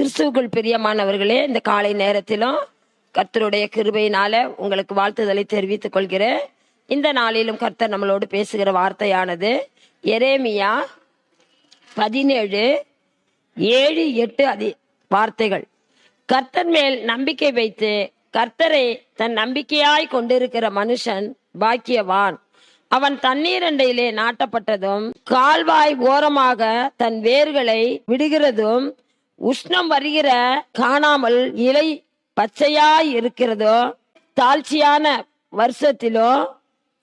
கிறிஸ்துவுக்குள் பிரியமானவர்களே இந்த காலை நேரத்திலும் கர்த்தருடைய கிருபையினால உங்களுக்கு வாழ்த்துதலை தெரிவித்துக் கொள்கிறேன். இந்த நாளிலும் கர்த்தர் நம்மளோடு பேசுகிற வார்த்தையானது எரேமியா பதினேழு ஏழு எட்டு அதி வார்த்தைகள். கர்த்தர் மேல் நம்பிக்கை வைத்து கர்த்தரை தன் நம்பிக்கையாய் கொண்டிருக்கிற மனுஷன் பாக்கியவான். அவன் தண்ணீரண்டையிலே நாட்டப்பட்டதும் கால்வாய் ஓரமாக தன் வேர்களை விடுகிறதும் உஷ்ணம் வருகிற காணாமல் இலை பச்சையாய் இருக்கிறதோ தாழ்ச்சியான வருஷத்திலோ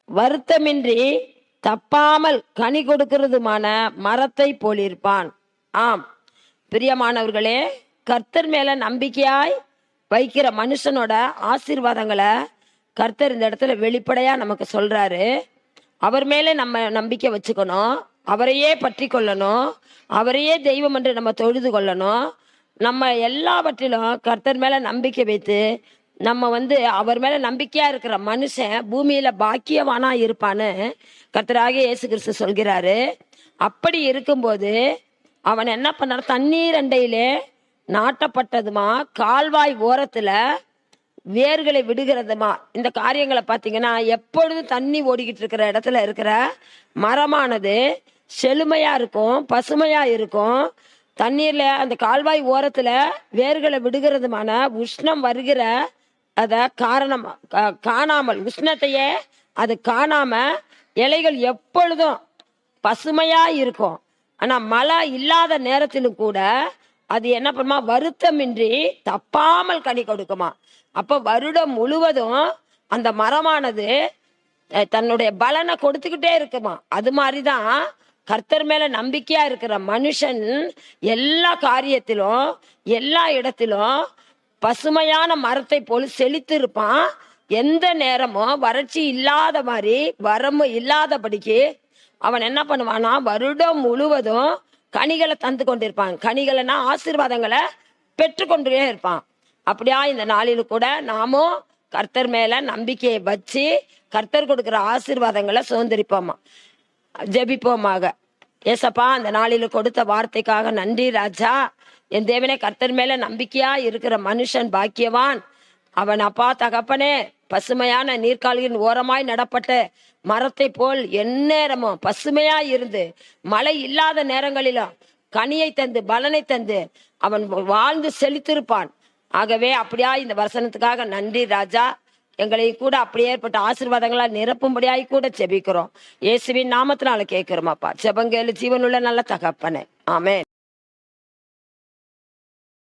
வருத்தமின்றி தப்பாமல் கனி கொடுக்கிறதுமான மரத்தை போலிருப்பான். ஆம். பிரியமானவர்களே கர்த்தர் மேல நம்பிக்கையாய் வைக்கிற மனுஷனோட ஆசீர்வாதங்களை கர்த்தர் இந்த இடத்துல வெளிப்படையா நமக்கு சொல்றாரு. அவர் மேலே நம்ம நம்பிக்கை வச்சுக்கணும். அவரையே பற்றி கொள்ளணும். அவரையே தெய்வம் என்று நம்ம தொழுது கொள்ளணும். நம்ம எல்லாவற்றிலும் கர்த்தர் மேல நம்பிக்கை வைத்து நம்ம வந்து அவர் மேல நம்பிக்கையா இருக்கிற மனுஷன் பூமியில பாக்கியவானா இருப்பான்னு கர்த்தராக இயேசு கிறிஸ்து சொல்கிறாரு. அப்படி இருக்கும்போது அவன் என்ன பண்ணார் தண்ணீர் அண்டையிலே நாட்டப்பட்டதுமா? கால்வாய் ஓரத்துல வேர்களை விடுகிறதுமா? இந்த காரியங்களை பார்த்தீங்கன்னா எப்பொழுதும் தண்ணி ஓடிக்கிட்டு இருக்கிற இடத்துல இருக்கிற மரமானது செழுமையா இருக்கும் பசுமையா இருக்கும். தண்ணீர்ல அந்த கால்வாய் ஓரத்துல வேர்களை விடுகிறதுமான உஷ்ணம் வருகிற அத காரணம் காணாமல் உஷ்ணத்தையே அது காணாம இலைகள் எப்பொழுதும் பசுமையா இருக்கும். ஆனா மழை இல்லாத நேரத்திலும் கூட அது என்ன பண்ணுமா? வருத்தமின்றி தப்பாமல் கனி கொடுக்குமா? அப்ப வருடம் முழுவதும் அந்த மரமானது தன்னுடைய பலனை கொடுத்துக்கிட்டே இருக்குமா? அது மாதிரிதான் கர்த்தர் மேல நம்பிக்கையா இருக்கிற மனுஷன் எல்லா காரியத்திலும் எல்லா இடத்திலும் பசுமையான மரத்தை போல செழித்து இருப்பான். எந்த நேரமும் வறட்சி இல்லாத மாதிரி வரம்பு இல்லாதபடிக்கு அவன் என்ன பண்ணுவானா வருடம் முழுவதும் கனிகளை தந்து கொண்டிருப்பான். கனிகளைனா ஆசீர்வாதங்களை பெற்றுக்கொண்டே இருப்பான். அப்படியா இந்த நாளில் கூட நாமும் கர்த்தர் மேல நம்பிக்கையை வச்சு கர்த்தர் கொடுக்கிற ஆசீர்வாதங்களை சுதந்திரிப்போமா ஜெபிப்போமாக. ஏசப்பா அந்த நாளில் கொடுத்த வார்த்தைக்காக நன்றி ராஜா. என் தேவனே கர்த்தர் மேல நம்பிக்கையா இருக்கிற மனுஷன் பாக்கியவான். அவன் அப்பா தகப்பனே பசுமையான நீர்க்காலியின் ஓரமாய் நடப்பட்ட மரத்தை போல் எந்நேரமும் பசுமையா இருந்து மழை இல்லாத நேரங்களிலும் கனியை தந்து பலனை தந்து அவன் வாழ்ந்து செழித்திருப்பான். ஆகவே அப்படியா இந்த வசனத்துக்காக நன்றி ராஜா. எங்களை கூட அப்படியே ஏற்பட்ட ஆசீர்வாதங்களால் நிரப்பும்படியாய் கூட ஜெபிக்கிறோம். இயேசுவின் நாமத்தினால கேட்கிறோம் அப்பா. ஜெபங்கேலு ஜீவனுள்ள நல்ல தகப்பனே. ஆமே